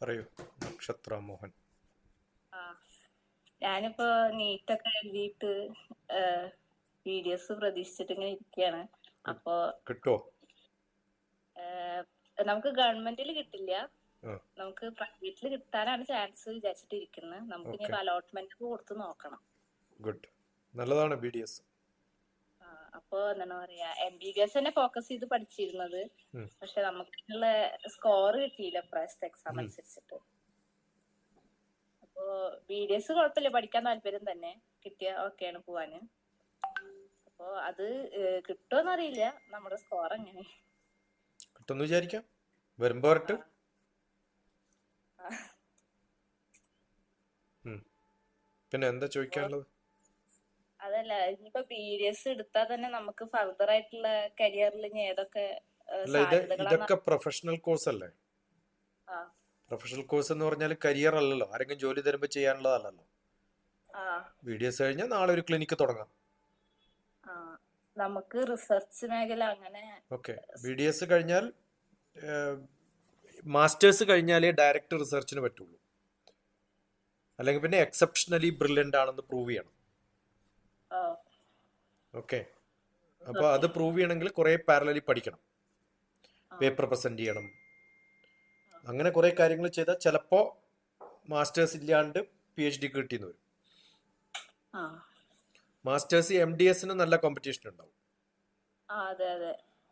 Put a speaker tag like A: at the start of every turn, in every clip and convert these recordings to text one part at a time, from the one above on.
A: പറയൂ നക്ഷത്ര മോഹൻ
B: ഞാനിപ്പോ നീറ്റൊക്കെ എഴുതിയിട്ട് വീഡിയോസ് പ്രതീക്ഷിച്ചിട്ട് ഇങ്ങനെ ഇരിക്കുകയാണ് അപ്പോ
A: കിട്ടുമോ
B: ഏഹ്, നമുക്ക് ഗവൺമെന്റിൽ കിട്ടില്ല. നമുക്ക് പ്രൈവറ്റിൽ കിട്ടാനാണ് ചാൻസ് വിചാരിച്ചിട്ട് ഇരിക്കുന്നത് നമുക്ക് ഇനി അലോട്ട്മെന്റ് കൊടുത്ത് നോക്കണം.
A: ഗുഡ്. നല്ലതാണ് ബി ഡി എസ്.
B: അപ്പോ എന്താണ് പറയാ എം ബി ബി എസ് തന്നെ ഫോക്കസ് ചെയ്ത് പഠിച്ചിരുന്നത്. പക്ഷെ നമുക്കുള്ള സ്കോർ കിട്ടിയില്ല പ്രാവശ്യത്തെ എക്സാം. അനുസരിച്ചിട്ട്. അപ്പോ ബി ഡി എസ് കുഴപ്പമില്ല പഠിക്കാൻ താല്പര്യം തന്നെ. കിട്ടിയ ഓക്കെയാണ് പോവാന്. അപ്പോ അത് അറിയില്ല. നമ്മുടെ സ്കോർ എങ്ങനെ?
A: കിട്ടുമെന്ന് വിചാരിക്കാം. വരുമ്പോ വരട്ടെ. പിന്നെ എന്താ ചോദിക്കാനുള്ളത്?
B: അതല്ല ഇനിയിപ്പോ ബി ഡി എസ് എടുത്താൽ തന്നെ നമുക്ക് ഫർദർ ആയിട്ടുള്ള കരിയറിൽ ഇനി ഏതൊക്കെ
A: ഇതൊക്കെ പ്രൊഫഷണൽ കോഴ്സ് അല്ലേ? പ്രൊഫഷണൽ കോഴ്സ് എന്ന് പറഞ്ഞാൽ കരിയർ അല്ലല്ലോ. ആരെങ്കിലും ജോലി തരുമ്പോൾ ചെയ്യാനുള്ളതല്ലല്ലോ. ബി ഡി എസ് കഴിഞ്ഞാൽ നാളെ ഒരു ക്ലിനിക്ക് തുടങ്ങാം.
B: നമുക്ക് റിസർച്ച് മേഖല അങ്ങനെ
A: ഓക്കെ ബി ഡി എസ് കഴിഞ്ഞാൽ മാസ്റ്റേഴ്സ് കഴിഞ്ഞാലേ ഡയറക്റ്റ് റിസർച്ചിന് പറ്റുള്ളൂ. അല്ലെങ്കിൽ പിന്നെ എക്സെപ്ഷണലി ബ്രില്യന്റ് ആണെന്ന് പ്രൂവ് ചെയ്യണം. ഓക്കെ. അപ്പൊ അത് പ്രൂവ് ചെയ്യണമെങ്കിൽ കുറെ പാരലലി പഠിക്കണം. പേപ്പർ പ്രസന്റ് ചെയ്യണം. അങ്ങനെ കുറെ കാര്യങ്ങൾ ചെയ്താൽ ചിലപ്പോ മാസ്റ്റേഴ്സ് ഇല്ലാണ്ട് പി എച്ച് ഡി കിട്ടിയെന്ന് വരും മാസ്റ്റേഴ്സ് എം ഡി എസിന് നല്ല കോമ്പറ്റീഷൻ ഉണ്ടാവും.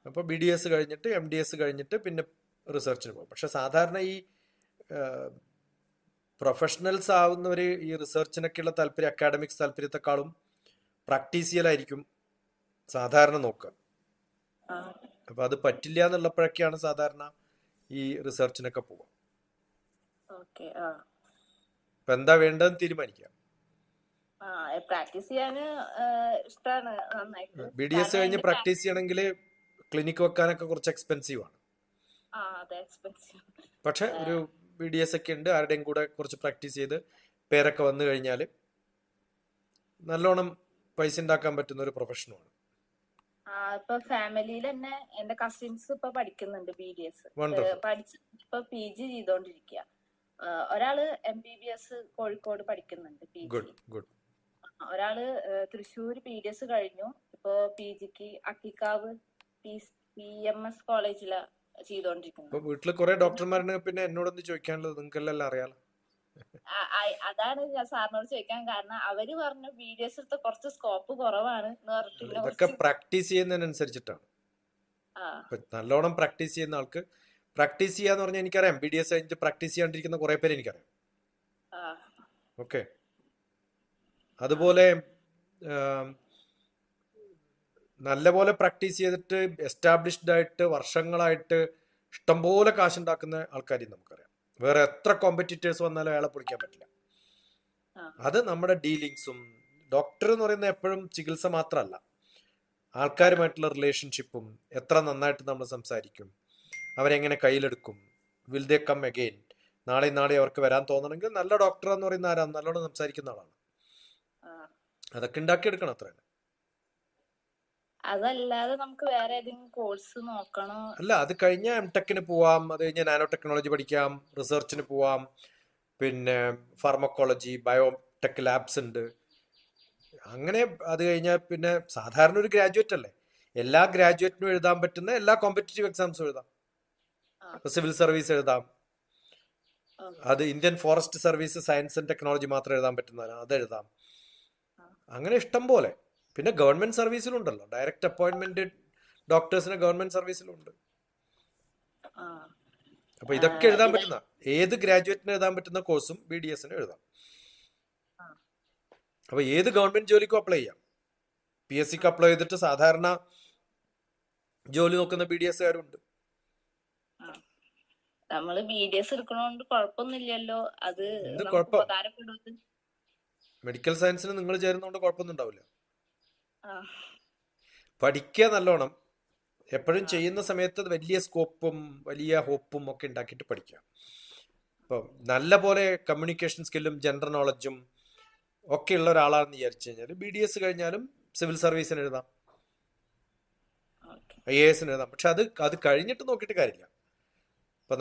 A: അപ്പൊ ബി ഡി എസ് കഴിഞ്ഞിട്ട് എം ഡി എസ് കഴിഞ്ഞിട്ട് പിന്നെ റിസർച്ചിന് പോകും. പക്ഷെ സാധാരണ ഈ പ്രൊഫഷണൽസ് ആവുന്നവർ ഈ റിസർച്ചിനൊക്കെയുള്ള താല്പര്യം അക്കാഡമിക്സ് താല്പര്യത്തെക്കാളും പ്രാക്ടീസ് ചെയ്യലായിരിക്കും സാധാരണ നോക്കുക. അപ്പൊ അത് പറ്റില്ല എന്നുള്ളപ്പോഴൊക്കെയാണ് സാധാരണ ഈ റിസർച്ചിനൊക്കെ പോവുക.
B: ആ.
A: അപ്പം എന്താ വേണ്ടതെന്ന് തീരുമാനിക്കാം.
B: പ്രാക്ടീസ് ചെയ്യാന്
A: ബി ഡി എസ് കഴിഞ്ഞ് പ്രാക്ടീസ് ചെയ്യണമെങ്കിൽ ക്ലിനിക്ക് വെക്കാനൊക്കെ കുറച്ച് എക്സ്പെൻസീവ് ആണ്. പക്ഷെ ഒരു ബി ഡി എസ് ഒക്കെ ഉണ്ട് ആരുടെയും കൂടെ കുറച്ച് പ്രാക്ടീസ് ചെയ്ത് പേരൊക്കെ വന്നു കഴിഞ്ഞാൽ നല്ലോണം പൈസ ഉണ്ടാക്കാൻ പറ്റുന്ന ഒരു പ്രൊഫഷനുമാണ്
B: ഇപ്പൊ ഫാമിലിയിൽ തന്നെ എന്റെ കസിൻസ് ഇപ്പൊ പഠിക്കുന്നുണ്ട് ബി ഡി എസ് പഠിച്ച് ഇപ്പൊ പി ജി ചെയ്തോണ്ടിരിക്കുക ഒരാൾ M B B S Kozhikode പഠിക്കുന്നുണ്ട് പി ജി ഒരാൾ തൃശ്ശൂർ പി ഡി എസ് കഴിഞ്ഞു. ഇപ്പൊ പി ജിക്ക് അക്കിക്കാവ് പി എം എസ് കോളേജിലാ ചെയ്തോണ്ടിരിക്കുന്നത്.
A: വീട്ടിൽ കുറെ ഡോക്ടർമാരുണ്ട് പിന്നെ എന്നോടൊന്ന് ചോദിക്കാനുള്ളത് നിങ്ങൾക്കെല്ലാം അറിയാലോ.
B: അതാണ് ഞാൻ സാറിനോട് ചോദിക്കാൻ കാരണം അവർ പറഞ്ഞു വീഡിയോസ് എടുത്ത് കുറച്ച് സ്കോപ്പ് കുറവാണ് എന്ന് പറഞ്ഞിട്ട്
A: ഇതൊക്കെ പ്രാക്ടീസ് ചെയ്യുന്നതിനനുസരിച്ചിട്ടാണ്. നല്ലോണം പ്രാക്ടീസ് ചെയ്യുന്ന ആൾക്ക് പ്രാക്ടീസ് ചെയ്യാന്ന് പറഞ്ഞാൽ എനിക്കറിയാം. ബി ഡി എസ് കഴിഞ്ഞ് പ്രാക്ടീസ് ചെയ്യാണ്ടിരിക്കുന്ന കുറെ പേര് എനിക്കറിയാം. ഓക്കെ അതുപോലെ നല്ലപോലെ പ്രാക്ടീസ് ചെയ്തിട്ട് എസ്റ്റാബ്ലിഷ്ഡ് ആയിട്ട് വർഷങ്ങളായിട്ട് ഇഷ്ടംപോലെ കാശുണ്ടാക്കുന്ന ആൾക്കാരെയും നമുക്കറിയാം. വേറെ എത്ര കോമ്പറ്റീറ്റേഴ്സ് വന്നാലും അയാളെ പൊളിക്കാൻ പറ്റില്ല. അത് നമ്മുടെ ഡീലിങ്സും ഡോക്ടർ എന്ന് പറയുന്ന എപ്പോഴും ചികിത്സ മാത്രമല്ല. ആൾക്കാരുമായിട്ടുള്ള റിലേഷൻഷിപ്പും എത്ര നന്നായിട്ട് നമ്മൾ സംസാരിക്കും അവരെങ്ങനെ കയ്യിലെടുക്കും വിൽ ദേ കം അഗെയിൻ നാളെ നാളെ അവർക്ക് വരാൻ തോന്നണമെങ്കിൽ നല്ല ഡോക്ടർ എന്ന് പറയുന്ന ആരാ? നല്ലോണം സംസാരിക്കുന്ന ആളാണ്. അതൊക്കെ ഉണ്ടാക്കിയെടുക്കണം അത്ര
B: അതല്ലാതെ നമുക്ക് വേറെ ഏതെങ്കിലും കോഴ്സ് നോക്കണോ.
A: അല്ല അത് കഴിഞ്ഞ എം ടെക്കിന് പോവാം. അത് കഴിഞ്ഞ നാനോ ടെക്നോളജി പഠിക്കാം. റിസർച്ചിന് പോവാം. പിന്നെ ഫാർമക്കോളജി ബയോ ടെക് ലാബ്സ് ഉണ്ട്. അങ്ങനെ അത് കഴിഞ്ഞാൽ പിന്നെ സാധാരണ ഒരു ഗ്രാജുവേറ്റ് അല്ലേ? എല്ലാ ഗ്രാജുവേറ്റിനും എഴുതാൻ പറ്റുന്ന എല്ലാ കോമ്പറ്റേറ്റീവ് എക്സാംസും എഴുതാം. സിവിൽ സർവീസ് എഴുതാം. അത് Indian forest service science and technology മാത്രം എഴുതാൻ പറ്റുന്നതാണ്. അത് എഴുതാം. അങ്ങനെ ഇഷ്ടം പോലെ. പിന്നെ ഗവൺമെന്റ് സർവീസിലുണ്ടല്ലോ. ഡയറക്റ്റ് അപ്പോയിന്റ്മെന്റ് ഡോക്ടേഴ്സിന് ഗവൺമെന്റ് സർവീസിലുണ്ട്.
B: ഉണ്ട്
A: അപ്പൊ ഇതൊക്കെ എഴുതാൻ പറ്റുന്ന ഏത് ഗ്രാജുവേറ്റിന് എഴുതാൻ പറ്റുന്ന കോഴ്സും ബി ഡി എസിന് എഴുതാം. അപ്പൊ ഏത് ഗവൺമെന്റ് ജോലിക്കും അപ്ലൈ ചെയ്യാം. പി എസ് സിക്ക് അപ്ലൈ ചെയ്തിട്ട് സാധാരണ ജോലി നോക്കുന്ന ബി ഡി എസ്കാരുണ്ട്
B: നമ്മൾ ബി ഡി എസ് എടുക്കണോണ്ട് കുഴപ്പമൊന്നുമില്ലല്ലോ അത്?
A: മെഡിക്കൽ സയൻസിന് നിങ്ങൾ ചേരുന്നോണ്ട് കുഴപ്പമൊന്നും ഉണ്ടാവില്ല. പഠിക്കുക നല്ലോണം. എപ്പോഴും ചെയ്യുന്ന സമയത്ത് വലിയ സ്കോപ്പും വലിയ ഹോപ്പും ഒക്കെ ഉണ്ടാക്കിയിട്ട് പഠിക്കുക. ഇപ്പം നല്ല പോലെ കമ്മ്യൂണിക്കേഷൻ സ്കില്ലും ജനറൽ നോളജും ഒക്കെ ഉള്ള ഒരാളാണെന്ന് വിചാരിച്ചു കഴിഞ്ഞാൽ ബി ഡി എസ് കഴിഞ്ഞാലും സിവിൽ സർവീസിന് എഴുതാം. ഐ എ എസിന് എഴുതാം. പക്ഷെ അത് അത് കഴിഞ്ഞിട്ട് നോക്കിയിട്ട് കാര്യമില്ല. അപ്പൊ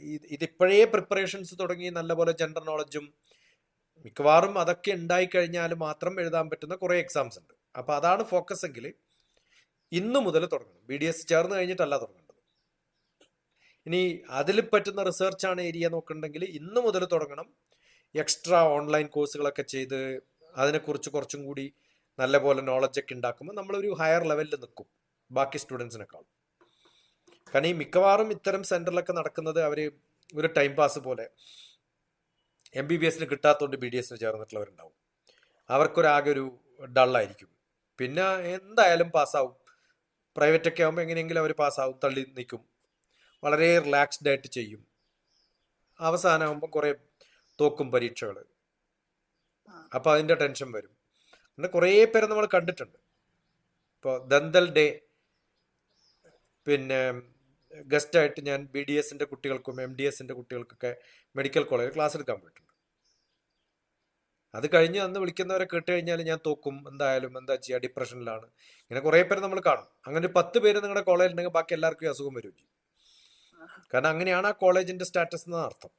A: ഇത് ഇതിപ്പോഴേ പ്രിപ്പറേഷൻസ് തുടങ്ങി നല്ലപോലെ ജനറൽ നോളജും മിക്കവാറും അതൊക്കെ ഉണ്ടായി കഴിഞ്ഞാൽ മാത്രം എഴുതാൻ പറ്റുന്ന കുറേ എക്സാംസ് ഉണ്ട്. അപ്പോൾ അതാണ് ഫോക്കസ് എങ്കിൽ ഇന്നു മുതൽ തുടങ്ങണം. ബി ഡി എസ് ചേർന്ന് കഴിഞ്ഞിട്ടല്ല തുടങ്ങേണ്ടത്. ഇനി അതിൽ പറ്റുന്ന റിസർച്ചാണ് ഏരിയ നോക്കുന്നുണ്ടെങ്കിൽ ഇന്ന് മുതൽ തുടങ്ങണം. എക്സ്ട്രാ ഓൺലൈൻ കോഴ്സുകളൊക്കെ ചെയ്ത് അതിനെക്കുറിച്ച് കുറച്ചും കൂടി നല്ലപോലെ നോളജൊക്കെ ഉണ്ടാക്കുമ്പോൾ നമ്മളൊരു ഹയർ ലെവലിൽ നിൽക്കും ബാക്കി സ്റ്റുഡൻസിനേക്കാളും കാരണം ഈ മിക്കവാറും ഇത്തരം സെന്ററിലൊക്കെ നടക്കുന്നത് അവർ ഒരു ടൈം പാസ് പോലെ എം ബി ബി എസിന് കിട്ടാത്തതുകൊണ്ട് ബി ഡി എസിന് ചേർന്നിട്ടുള്ളവരുണ്ടാവും. അവർക്കൊരാകെ ഒരു ഡള്ളായിരിക്കും. പിന്നെ എന്തായാലും പാസ്സാവും. പ്രൈവറ്റ് ഒക്കെ ആകുമ്പോൾ എങ്ങനെയെങ്കിലും അവർ പാസ്സാവും തള്ളി നിൽക്കും വളരെ റിലാക്സ്ഡ് ആയിട്ട് ചെയ്യും. അവസാനമാകുമ്പോൾ കുറേ തോക്കും പരീക്ഷകൾ അപ്പോൾ അതിന്റെ ടെൻഷൻ വരും. അങ്ങനെ കുറേ പേരെ നമ്മൾ കണ്ടിട്ടുണ്ട്. ഇപ്പോൾ ദന്തൽ ഡേ പിന്നെ ഗസ്റ്റായിട്ട് ഞാൻ ബി ഡി എസിന്റെ കുട്ടികൾക്കും എം ഡി എസിന്റെ കുട്ടികൾക്കൊക്കെ മെഡിക്കൽ കോളേജിൽ ക്ലാസ് എടുക്കാൻ പോയിട്ടുണ്ട്. അത് കഴിഞ്ഞ് അന്ന് വിളിക്കുന്നവരെ കേട്ട് കഴിഞ്ഞാൽ ഞാൻ തോക്കും എന്തായാലും എന്താ ചെയ്യുക ഡിപ്രഷനിലാണ് ഇങ്ങനെ കുറേ പേര് നമ്മൾ കാണും. അങ്ങനെ ഒരു പത്ത് പേര് നിങ്ങളുടെ കോളേജിൽ ഉണ്ടെങ്കിൽ ബാക്കി എല്ലാവർക്കും അസുഖം വരും കാരണം അങ്ങനെയാണ് ആ കോളേജിന്റെ സ്റ്റാറ്റസ് എന്ന അർത്ഥം.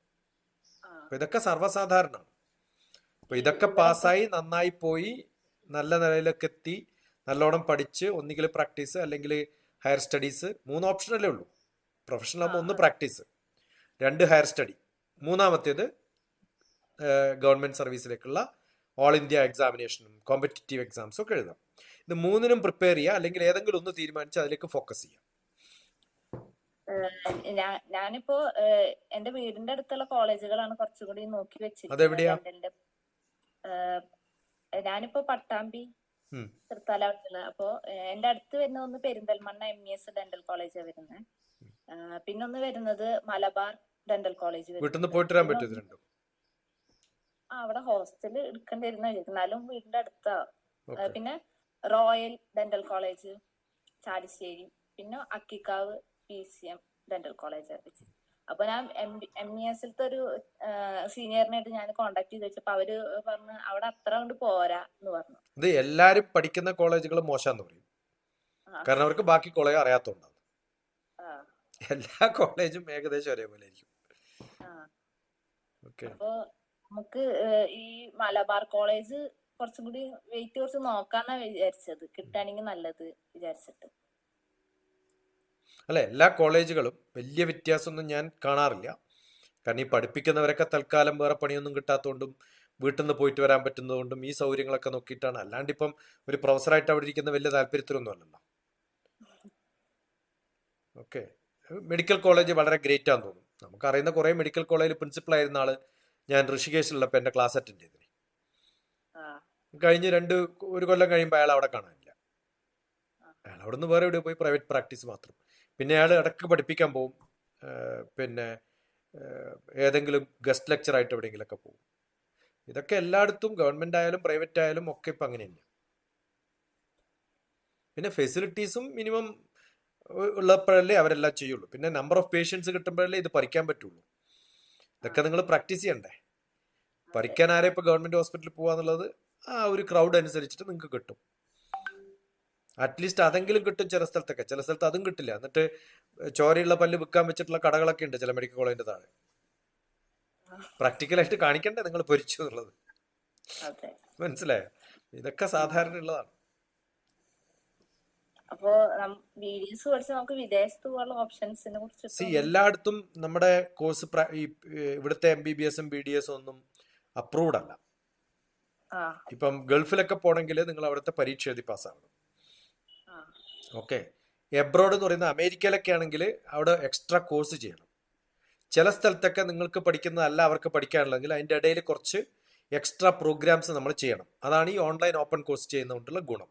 A: അപ്പൊ ഇതൊക്കെ സർവസാധാരണമാണ്. അപ്പൊ ഇതൊക്കെ പാസ്സായി നന്നായി പോയി നല്ല നിലയിലൊക്കെ എത്തി നല്ലോണം പഠിച്ച് ഒന്നുകിൽ പ്രാക്ടീസ് അല്ലെങ്കിൽ ഹയർ സ്റ്റഡീസ് മൂന്ന് ഓപ്ഷനല്ലേ ഉള്ളൂ. പ്രൊഫഷണൽ ആകുമ്പോൾ ഒന്ന് പ്രാക്ടീസ് രണ്ട് ഹയർ സ്റ്റഡി മൂന്നാമത്തേത് ഗവൺമെന്റ് സർവീസിലേക്കുള്ള ഓൾ ഇന്ത്യ എക്സാമിനേഷനും കോമ്പറ്റേറ്റീവ് എക്സാംസും ഒക്കെ എഴുതാം. ഇത് മൂന്നിനും പ്രിപ്പയർ ചെയ്യുക അല്ലെങ്കിൽ ഏതെങ്കിലും ഒന്ന് തീരുമാനിച്ച് അതിലേക്ക് ഫോക്കസ് ചെയ്യാം.
B: ഞാനിപ്പോ എന്റെ വീടിന്റെ അടുത്തുള്ള കോളേജുകളാണ് കുറച്ചുകൂടി നോക്കി? വെച്ചിരിക്കുന്നത്. ഏഹ്, ഞാനിപ്പോ പട്ടാമ്പി
A: ഉം.
B: തൃത്താല അപ്പോ എന്റെ അടുത്ത് വരുന്ന ഒന്ന് Perinthalmanna M E S dental college വരുന്നത് പിന്നൊന്ന് വരുന്നത് മലബാർ ഡെന്റൽ കോളേജ്
A: വീട്ടിൽ നിന്ന് പോയിട്ട് വരാൻ പറ്റും
B: അവിടെ ഹോസ്റ്റൽ എടുക്കേണ്ടി വരുന്ന എന്നാലും വീടിന്റെ അടുത്താ. പിന്നെ റോയൽ ഡെന്റൽ കോളേജ് ചാലിശ്ശേരി പിന്നെ Akkikkavu P C M dental college വെച്ച്. അപ്പൊ ഞാൻ എം ഇ എസിലത്തെ ഒരു സീനിയറിനായിട്ട് ഞാൻ കോണ്ടാക്ട് ചെയ്ത് വെച്ചപ്പോ അവർ പറഞ്ഞു അവിടെ അത്ര കൊണ്ട് പോരാ എന്ന് പറഞ്ഞു.
A: ഇത് എല്ലാരും പഠിക്കുന്ന കോളേജുകൾ മോശം പറയും. കാരണം അവർക്ക് ബാക്കി കോളേജ് അറിയാത്തതുകൊണ്ടാണ്
B: ആ,
A: എല്ലാ കോളേജും ഏകദേശം ഒരേപോലെ ആയിരിക്കും.
B: അപ്പൊ നമുക്ക് ഈ മലബാർ കോളേജ് കുറച്ചും കൂടി വെയിറ്റ് കുറച്ച് നോക്കാന്നാ വിചാരിച്ചത്. കിട്ടാണെങ്കിൽ നല്ലത് വിചാരിച്ചിട്ട്.
A: അല്ല എല്ലാ കോളേജുകളും വലിയ വ്യത്യാസമൊന്നും ഞാൻ കാണാറില്ല. കാരണം ഈ പഠിപ്പിക്കുന്നവരൊക്കെ തൽക്കാലം വേറെ പണിയൊന്നും കിട്ടാത്തതുകൊണ്ടും വീട്ടിൽ നിന്ന് പോയിട്ട് വരാൻ പറ്റുന്നതുകൊണ്ടും ഈ സൗകര്യങ്ങളൊക്കെ നോക്കിയിട്ടാണ്. അല്ലാണ്ട് ഇപ്പം ഒരു പ്രൊഫസറായിട്ട് അവിടെ ഇരിക്കുന്ന വലിയ താല്പര്യത്തിലൊന്നും അല്ലല്ലോ ഓക്കെ. മെഡിക്കൽ കോളേജ് വളരെ ഗ്രേറ്റ് ആണെന്ന് തോന്നുന്നു. നമുക്കറിയുന്ന കുറേ മെഡിക്കൽ കോളേജിൽ പ്രിൻസിപ്പൾ ആയിരുന്ന ആൾ ഞാൻ ഋഷികേശിലുള്ളപ്പോൾ എന്റെ ക്ലാസ് അറ്റൻഡ് ചെയ്തിന്. കഴിഞ്ഞ് രണ്ട് ഒരു കൊല്ലം കഴിയുമ്പോൾ അയാൾ അവിടെ കാണാനില്ല. അയാൾ അവിടെ നിന്ന് വേറെ എവിടെ പോയി പ്രൈവറ്റ് പ്രാക്ടീസ് മാത്രം. പിന്നെ അയാൾ ഇടയ്ക്ക് പഠിപ്പിക്കാൻ പോകും പിന്നെ ഏതെങ്കിലും ഗസ്റ്റ് ലെക്ചർ ആയിട്ട് എവിടെയെങ്കിലുമൊക്കെ പോകും ഇതൊക്കെ എല്ലായിടത്തും ഗവൺമെന്റ് ആയാലും പ്രൈവറ്റ് ആയാലും ഒക്കെ ഇപ്പം അങ്ങനെ തന്നെയാണ് പിന്നെ ഫെസിലിറ്റീസും മിനിമം ഉള്ളപ്പോഴല്ലേ അവരെല്ലാം ചെയ്യുള്ളൂ. പിന്നെ നമ്പർ ഓഫ് പേഷ്യൻസ് കിട്ടുമ്പോഴല്ലേ ഇത് പറിക്കാൻ പറ്റുള്ളൂ. ഇതൊക്കെ നിങ്ങൾ പ്രാക്ടീസ് ചെയ്യണ്ടേ? പഠിക്കാൻ ആരെ ഇപ്പോൾ ഗവൺമെന്റ് ഹോസ്പിറ്റലിൽ പോവാന്നുള്ളത് ആ ഒരു ക്രൗഡ് അനുസരിച്ചിട്ട് നിങ്ങൾക്ക് കിട്ടും. അറ്റ്ലീസ്റ്റ് അതെങ്കിലും കിട്ടും ചില സ്ഥലത്തൊക്കെ. ചില സ്ഥലത്ത് അതും കിട്ടില്ല. എന്നിട്ട് ചോരയുള്ള പല്ല് വിൽക്കാൻ വെച്ചിട്ടുള്ള കടകളൊക്കെ ഉണ്ട് ചില മെഡിക്കൽ കോളേജിന്റെ താഴെ. പ്രാക്ടിക്കലായിട്ട് കാണിക്കണ്ടേ? നിങ്ങൾ പൊരിച്ചു എന്നുള്ളത്. മനസ്സിലായോ? ഇതൊക്കെ സാധാരണ ഉള്ളതാണ്
B: അപ്പോ വീഡിയോസ് പഠിച്ച് നമുക്ക് വിദേശത്ത് പോകാനുള്ള ഓപ്ഷൻസിനെ
A: സി
B: കുറിച്ച്
A: എല്ലായിടത്തും നമ്മുടെ കോഴ്സ് ഇവിടുത്തെ എം ബി ബി എസും ബി ഡി എസും ഒന്നും അപ്രൂവ്ഡ് അല്ല. ഇപ്പം ഗൾഫിലൊക്കെ പോണെങ്കിൽ നിങ്ങൾ അവിടുത്തെ പരീക്ഷ എഴുതി പാസ്സാവണം ഓക്കെ എബ്രോഡ് എന്ന് പറയുന്ന അമേരിക്കയിലൊക്കെ ആണെങ്കിൽ അവിടെ എക്സ്ട്രാ കോഴ്സ് ചെയ്യണം. ചില സ്ഥലത്തൊക്കെ നിങ്ങൾക്ക് പഠിക്കുന്നതല്ല അവർക്ക് പഠിക്കാനുള്ളതെങ്കിൽ അതിന്റെ ഇടയിൽ കുറച്ച് എക്സ്ട്രാ പ്രോഗ്രാംസ് നമ്മൾ ചെയ്യണം. അതാണ് ഈ ഓൺലൈൻ ഓപ്പൺ കോഴ്സ് ചെയ്യുന്നതുകൊണ്ടുള്ള ഗുണം.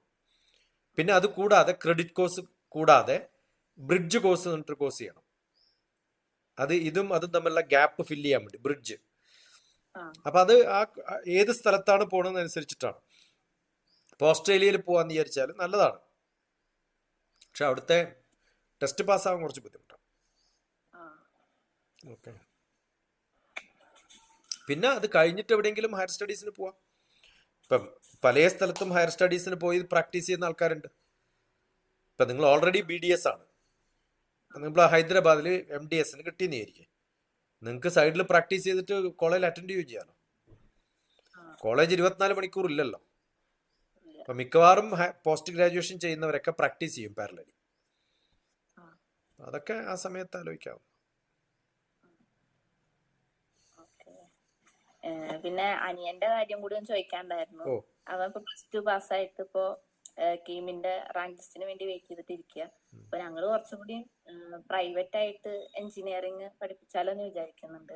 A: പിന്നെ അത് കൂടാതെ ക്രെഡിറ്റ് കോഴ്സ് കൂടാതെ ബ്രിഡ്ജ് കോഴ്സ് എന്നിട്ട് കോഴ്സ് ചെയ്യണം. അത് ഇതും അതും തമ്മിലുള്ള ഗ്യാപ്പ് ഫില്ല് ചെയ്യാൻ വേണ്ടി ബ്രിഡ്ജ് അപ്പൊ അത് ആ ഏത് സ്ഥലത്താണ് പോകണമെന്ന് അനുസരിച്ചിട്ടാണ്. ഇപ്പോൾ ഓസ്ട്രേലിയയിൽ പോകാന്ന് വിചാരിച്ചാൽ നല്ലതാണ്. പക്ഷെ അവിടുത്തെ ടെസ്റ്റ് പാസ്സാവാൻ കുറച്ച് ബുദ്ധിമുട്ടാണ് ഓക്കെ. പിന്നെ അത് കഴിഞ്ഞിട്ട് എവിടെയെങ്കിലും ഹയർ സ്റ്റഡീസിന് പോവാം. ഇപ്പം പല സ്ഥലത്തും ഹയർ സ്റ്റഡീസിന് പോയി പ്രാക്ടീസ് ചെയ്യുന്ന ആൾക്കാരുണ്ട്. ഇപ്പം നിങ്ങൾ ഓൾറെഡി ബി ഡി എസ് ആണ്. നിങ്ങൾ ഹൈദരാബാദിൽ എം ഡി എസിന് കിട്ടിയെന്ന് വിചാരിക്കും നിങ്ങൾക്ക് സൈഡിൽ പ്രാക്ടീസ് ചെയ്തിട്ട് കോളേജിൽ അറ്റൻഡ് ചെയ്യുകയും ചെയ്യാലോ. കോളേജ് ഇരുപത്തിനാല് മണിക്കൂർ ഇല്ലല്ലോ. അപ്പം മിക്കവാറും പോസ്റ്റ് ഗ്രാജുവേഷൻ ചെയ്യുന്നവരൊക്കെ പ്രാക്ടീസ് ചെയ്യും പാരലലി അതൊക്കെ ആ സമയത്ത് ആലോചിക്കാം
B: ഓക്കേ. ഏ, പിന്നെ അനിയന്റെ കാര്യം കൂടി ഒന്ന് ചോദിക്കാണ്ടായിരുന്നു അവൻ ഇപ്പൊ പ്ലസ് ടു പാസ്സായിട്ട് ഇപ്പോ കീമിന്റെ റാങ്ക് ലിസ്റ്റിന് വേണ്ടി വെയിറ്റ് ചെയ്തിട്ടിരിക്കുക അപ്പൊ ഞങ്ങൾ കുറച്ചും കൂടി പ്രൈവറ്റ് ആയിട്ട് എഞ്ചിനീയറിംഗ് പഠിപ്പിച്ചാലോ എന്ന് വിചാരിക്കുന്നുണ്ട്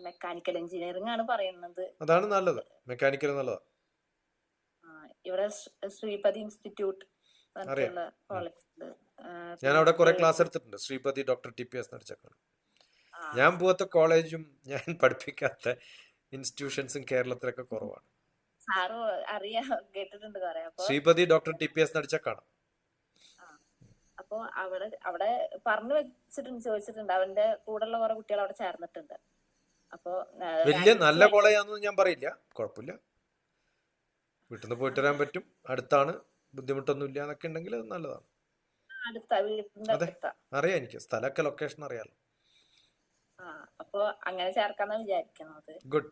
B: മെക്കാനിക്കൽ എഞ്ചിനീയറിംഗ് ആണ് പറയുന്നത്.
A: അതാണ് നല്ലത്. മെക്കാനിക്കൽ നല്ലതാണ്
B: ആ, ഇവിടെ ശ്രീ- ശ്രീപതി ഇൻസ്റ്റിറ്റ്യൂട്ട് കോളേജ്
A: ഞാൻ അവിടെ കുറെ ക്ലാസ് എടുത്തിട്ടുണ്ട്. Sreepathi doctor T P S നടച്ചക്കാണ് ഞാൻ പോവാത്ത കോളേജും ഞാൻ പഠിപ്പിക്കാത്ത ഇൻസ്റ്റിറ്റ്യൂഷൻസും കേരളത്തിലൊക്കെ കുറവാണ്. Sreepathi doctor T P S നടിച്ച കാണാം.
B: അപ്പോ അവിടെ അവിടെ പറഞ്ഞു വെച്ചിട്ടുണ്ട് ചോദിച്ചിട്ടുണ്ട്. അവന്റെ കൂടെയുള്ള കുറെ കുട്ടികൾ അവിടെ ചേർന്നിട്ടുണ്ട്. അപ്പോ
A: വലിയ നല്ല കോളേജാണെന്ന് ഞാൻ പറയില്ല. കുഴപ്പമില്ല. വീട്ടിൽ നിന്ന് പോയിട്ട് വരാൻ പറ്റും. അടുത്താണ്. ബുദ്ധിമുട്ടൊന്നും ഇല്ല എന്നൊക്കെ ഉണ്ടെങ്കിൽ അത് നല്ലതാണ്. അറിയാം എനിക്ക്. സ്ഥലമൊക്കെ ലൊക്കേഷൻ അറിയാലോ.
B: അപ്പൊ അങ്ങനെ ചേർക്കാന്ന് വിചാരിക്കുന്നത്
A: ഗുഡ്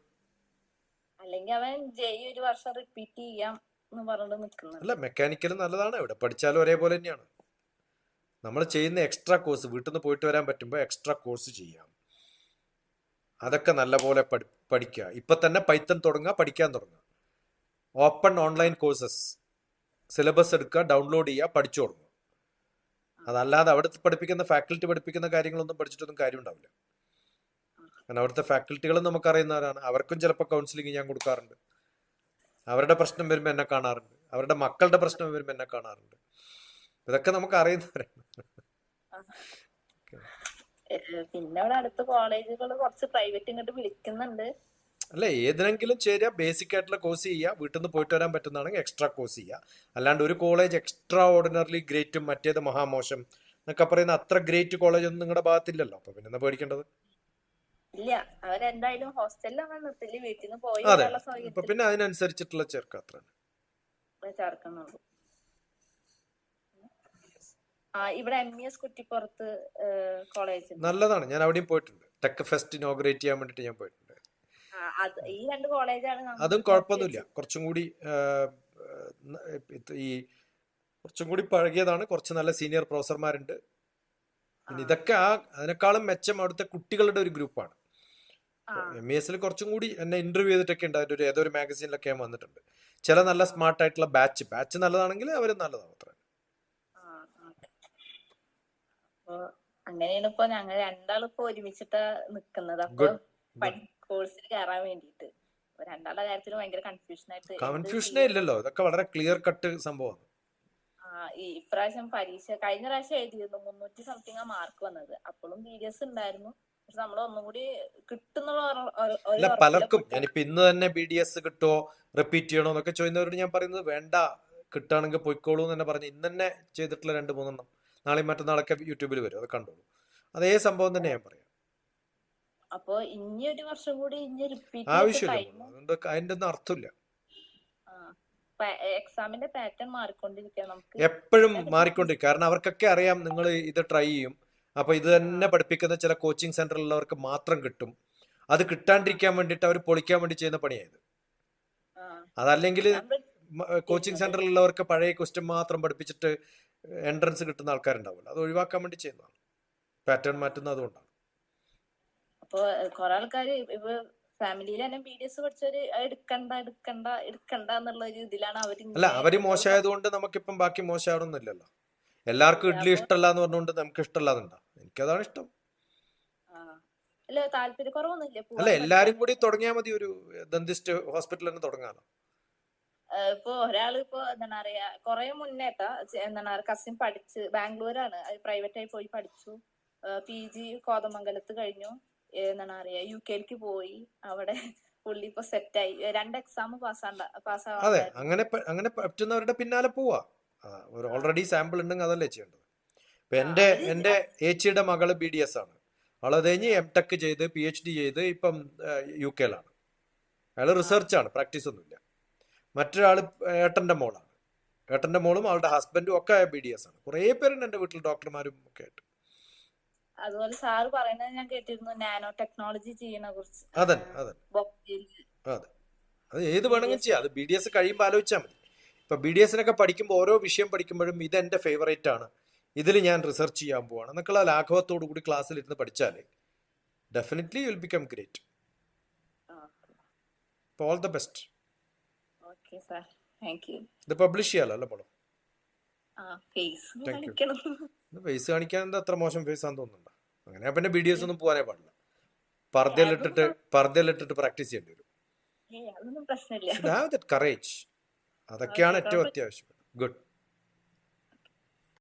B: അല്ലെങ്കിൽ അവൻ ജെയ് ഒരു വർഷം റിപ്പീറ്റ് ചെയ്യാം എന്ന് പറഞ്ഞിട്ട് നിക്കുന്നുണ്ട്.
A: അല്ല മെക്കാനിക്കൽ നല്ലതാണ്. ഇവിടെ പഠിച്ചാലും ഒരേപോലെ തന്നെയാണ്. നമ്മൾ ചെയ്യുന്ന എക്സ്ട്രാ കോഴ്സ് വീട്ടിൽ നിന്ന് പോയിട്ട് വരാൻ പറ്റുമ്പോൾ എക്സ്ട്രാ കോഴ്സ് ചെയ്യാം. അതൊക്കെ നല്ലപോലെ പഠി പഠിക്കുക ഇപ്പൊ തന്നെ പൈത്തൺ തുടങ്ങുക പഠിക്കാൻ തുടങ്ങുക ഓപ്പൺ ഓൺലൈൻ കോഴ്സസ് സിലബസ് എടുക്കുക ഡൗൺലോഡ് ചെയ്യുക പഠിച്ചു തുടങ്ങുക അതല്ലാതെ അവിടുത്തെ പഠിപ്പിക്കുന്ന ഫാക്കൽറ്റി പഠിപ്പിക്കുന്ന കാര്യങ്ങളൊന്നും പഠിച്ചിട്ടൊന്നും കാര്യം ഉണ്ടാവില്ല കാരണം അവിടുത്തെ ഫാക്കൽറ്റികളും നമുക്കറിയുന്നവരാണ്. അവർക്കും ചിലപ്പോൾ കൗൺസിലിംഗ് ഞാൻ കൊടുക്കാറുണ്ട്. അവരുടെ പ്രശ്നം വരുമ്പോൾ എന്നെ കാണാറുണ്ട്. അവരുടെ മക്കളുടെ പ്രശ്നം വരുമ്പോൾ എന്നെ കാണാറുണ്ട്. ഇതൊക്കെ നമുക്ക് അറിയുന്നവരാണ്
B: അല്ലെ പിന്നെ ഇവിടെ അടുത്ത കോളേജുകൾ കുറച്ച് പ്രൈവറ്റ് ഇങ്ങോട്ട് വിളിക്കുന്നുണ്ട്.
A: അല്ല ഏതിനെങ്കിലും ചേരുക. ബേസിക് ആയിട്ടുള്ള കോഴ്സ് ചെയ്യുക. വീട്ടിൽ നിന്ന് പോയിട്ട് വരാൻ പറ്റുന്നതാണെങ്കിൽ എക്സ്ട്രാ കോഴ്സ് ചെയ്യുക. അല്ലാണ്ട് ഒരു കോളേജ് എക്സ്ട്രാ ഓർഡിനറിലി ഗ്രേറ്റും മറ്റേത് മഹാമോശം എന്നൊക്കെ പറയുന്ന അത്ര ഗ്രേറ്റ് കോളേജ് ഒന്നും നിങ്ങളുടെ ഭാഗത്തില്ലല്ലോ. അപ്പൊ പിന്നെ പേടിക്കേണ്ടത്?
B: ഇല്ല അവരെന്തായാലും ഹോസ്റ്റലിൽ അവൻ നിർത്തില്ല വീട്ടിൽ നിന്ന് പോയി
A: അതെ. അപ്പൊ പിന്നെ അതിനനുസരിച്ചിട്ടുള്ള ചേർക്കുക അത്ര
B: ചേർക്കുന്നുള്ളൂ. ഇവിടെ എം എസ് കുറ്റിപ്പുറത്ത് കോളേജ്
A: നല്ലതാണ്. ഞാൻ അവിടെയും പോയിട്ടുണ്ട്. ടെക് ഫെസ്റ്റ് ഇനോഗ്രേറ്റ് ചെയ്യാൻ വേണ്ടിട്ട് ഞാൻ പോയിട്ടുണ്ട്.
B: അത് ഈ രണ്ട് കോളേജാണ്
A: അതും കുഴപ്പമൊന്നുമില്ല. കുറച്ചും കൂടി ഈ കുറച്ചും കൂടി പഴകിയതാണ്. കുറച്ച് നല്ല സീനിയർ പ്രൊഫസർമാരുണ്ട് ഇതൊക്കെ ആ അതിനേക്കാളും മെച്ചം അവിടുത്തെ കുട്ടികളുടെ ഒരു ഗ്രൂപ്പാണ്. എം ഇ എസിൽ കുറച്ചും കൂടി എന്നെ ഇന്റർവ്യൂ ചെയ്തിട്ടൊക്കെ ഉണ്ട്. അതിന്റെ ഒരു ഏതൊരു മാഗസീനിലൊക്കെ ഞാൻ വന്നിട്ടുണ്ട്. ചില നല്ല സ്മാർട്ട് ആയിട്ടുള്ള ബാച്ച് ബാച്ച് നല്ലതാണെങ്കിൽ അവർ നല്ലതാണ് അത്ര.
B: അങ്ങനെയാണ് ഇപ്പൊ ഞങ്ങൾ രണ്ടാളും ഇപ്പൊ ഒരുമിച്ചിട്ട് നിക്കുന്നത്. അപ്പൊ കോഴ്സിൽ കയറാൻ വേണ്ടിയിട്ട്. അപ്പൊ രണ്ടാളുടെ കാര്യത്തിൽ ഭയങ്കര കൺഫ്യൂഷൻ ആയിട്ട്
A: കൺഫ്യൂഷനേ ഇല്ലല്ലോ. ഇതൊക്കെ വളരെ ക്ലിയർ കട്ട് സംഭവമാണ്.
B: ഈ ഇപ്രാവശ്യം പരീക്ഷ കഴിഞ്ഞ പ്രാവശ്യം എഴുതിയിരുന്നു. മുന്നൂറ്റി സംതിങ് മാർക്ക് വന്നത്. അപ്പോഴും ബി ഡി എസ് ഉണ്ടായിരുന്നു. പക്ഷെ നമ്മൾ ഒന്നും കൂടി
A: അല്ല പലർക്കും. ഞാനിപ്പോ ഇന്ന് തന്നെ ബി ഡി എസ് കിട്ടുമോ റിപ്പീറ്റ് ചെയ്യണോ എന്നൊക്കെ ചോദിക്കുന്നവരോട് ഞാൻ പറയുന്നത് വേണ്ട കിട്ടുകയാണെങ്കിൽ പൊയ്ക്കോളൂ എന്ന് തന്നെ പറഞ്ഞ് ഇന്ന് തന്നെ ചെയ്തിട്ടുള്ള രണ്ട് മൂന്നെണ്ണം. നാളെയും മറ്റന്നാളൊക്കെ യൂട്യൂബിൽ വരും അത് കണ്ടോളൂ. അതേ സംഭവം തന്നെ ഞാൻ പറയാം.
B: അപ്പോ ഇനി ഒരു വർഷം കൂടി ഇനി റിപ്പീറ്റ്
A: ആവശ്യമില്ല അതുകൊണ്ട് അതിന്റെ ഒന്നും അർത്ഥമില്ല.
B: എക്സാമിന്റെ പാറ്റേൺ മാറിക്കൊണ്ടിരിക്കുക നമുക്ക്.
A: എപ്പോഴും മാറിക്കൊണ്ടിരിക്കും. കാരണം അവർക്കൊക്കെ അറിയാം നിങ്ങൾ ഇത് ട്രൈ ചെയ്യും. അപ്പൊ ഇത് തന്നെ പഠിപ്പിക്കുന്ന ചില കോച്ചിങ് സെന്ററിലുള്ളവർക്ക് മാത്രം കിട്ടും. അത് കിട്ടാണ്ടിരിക്കാൻ വേണ്ടിട്ട് അവർ പൊളിക്കാൻ വേണ്ടി ചെയ്യുന്ന പണിയായത്. അതല്ലെങ്കിൽ കോച്ചിങ് സെന്ററിലുള്ളവർക്ക് പഴയ ക്വസ്റ്റ്യൻ മാത്രം പഠിപ്പിച്ചിട്ട് എൻട്രൻസ് കിട്ടുന്ന ആൾക്കാരുണ്ടാവില്ല അത് ഒഴിവാക്കാൻ വേണ്ടി ചെയ്യുന്നതാണ്. പാറ്റേൺ മാറ്റുന്നത് അതുകൊണ്ടാണ്.
B: അപ്പൊ കൊറേ ആൾക്കാര് ഇപ്പൊ ഫാമിലിയിൽ തന്നെ ബി ഡി എസ് പഠിച്ചവര് എടുക്കണ്ട എടുക്കണ്ട എടുക്കണ്ട എന്നുള്ള ഒരു ഇതിലാണ് അവർ
A: അല്ല അവർ മോശമായത് കൊണ്ട് നമുക്കിപ്പം ബാക്കി മോശമാവണമെന്നില്ലല്ലോ എല്ലാവർക്കും ഇഡ്ഡലി ഇഷ്ടമല്ല എന്ന് പറഞ്ഞുകൊണ്ട് നമുക്ക് ഇഷ്ടമല്ലാതുണ്ടോ എനിക്കതാണ് ഇഷ്ടം.
B: അല്ല
A: എല്ലാരും കൂടി തുടങ്ങിയാൽ മതി ഒരു ദന്തിസ്റ്റ് ഹോസ്പിറ്റൽ തന്നെ തുടങ്ങാലോ
B: ഇപ്പോ ഒരാൾ ഇപ്പൊ എന്താണ് പറയാ കൊറേ മുന്നേട്ടാ എന്താ എന്താണ് പറയാ കസിൻ പഠിച്ച് ബാംഗ്ലൂരാണ്. പ്രൈവറ്റ് ആയി പോയി പഠിച്ചു. പി ജി കോതമംഗലത്ത് കഴിഞ്ഞു. എന്താണ് പറയാ യു കെയിലേക്ക് പോയി. അവിടെ പുള്ളി ഇപ്പൊ ആയി. രണ്ട് എക്സാം പാസ്സാണ്ട
A: അതെ
B: പാസ്സാവാൻ
A: അങ്ങനെ അങ്ങനെ പറ്റുന്നവരുടെ പിന്നാലെ പോവാ. ഓൾറെഡി സാമ്പിൾ ഉണ്ടെങ്കിൽ അതല്ലേ ചെയ്യേണ്ടത്. ഇപ്പൊ എന്റെ എന്റെ ഏച്ചിയുടെ മകൾ ബി ഡി എസ് ആണ്. അവൾ അത് കഴിഞ്ഞ് എം ടെക് ചെയ്ത് പി എച്ച് ഡി ചെയ്ത് ഇപ്പം യു കെയിലാണ് അയാൾ റിസർച്ച് ആണ് പ്രാക്ടീസ് ഒന്നുമില്ല. മറ്റൊരാൾ ഏട്ടന്റെ മോളാണ്. ഏട്ടന്റെ മോളും അവളുടെ ഹസ്ബൻഡും ഒക്കെ ബി ഡി എസ് ആണ്. കുറേ പേരുണ്ട് എന്റെ വീട്ടിൽ ഡോക്ടർമാരും ഒക്കെ ആയിട്ട്.
B: അതുപോലെ സാറ് പറയുന്നത് ഞാൻ കേട്ടിരുന്നു നാനോ ടെക്നോളജി ചെയ്യണ കുറിച്ച്
A: അതെ അതെ അതെ. അത് ഏത് വേണമെങ്കിലും ചെയ്യാം. അത് ബി ഡി എസ് കഴിയുമ്പോൾ ആലോചിച്ചാൽ മതി. ഇപ്പൊ ബി ഡി എസിനൊക്കെ പഠിക്കുമ്പോൾ ഓരോ വിഷയം പഠിക്കുമ്പോഴും ഇത് എന്റെ ഫേവറേറ്റ് ആണ്. ഇതിൽ ഞാൻ റിസർച്ച് ചെയ്യാൻ പോവാണ്. എന്നൊക്കെയുള്ള ലാഘവത്തോടു കൂടി ക്ലാസ്സിൽ ഇരുന്ന് പഠിച്ചാൽ definitely will become great all the best ഇത് പബ്ലിഷ് ചെയ്യാലോ അല്ലേ
B: പടം ഫേസ്
A: കാണിക്കാൻ എന്താ അത്ര മോശം ഫേസ് ആണെന്ന് തോന്നുന്നുണ്ടോ? അങ്ങനെ പിന്നെ വീഡിയോസ് ഒന്നും പോകാനേ പാടില്ല. പർദ്ദയിലിട്ടിട്ട് പർദ്ദയിലിട്ടിട്ട് പ്രാക്ടീസ് ചെയ്യേണ്ടി വരും. ഹാവ് ദറ്റ് കറേജ് അതൊക്കെയാണ് ഏറ്റവും അത്യാവശ്യം. ഗുഡ്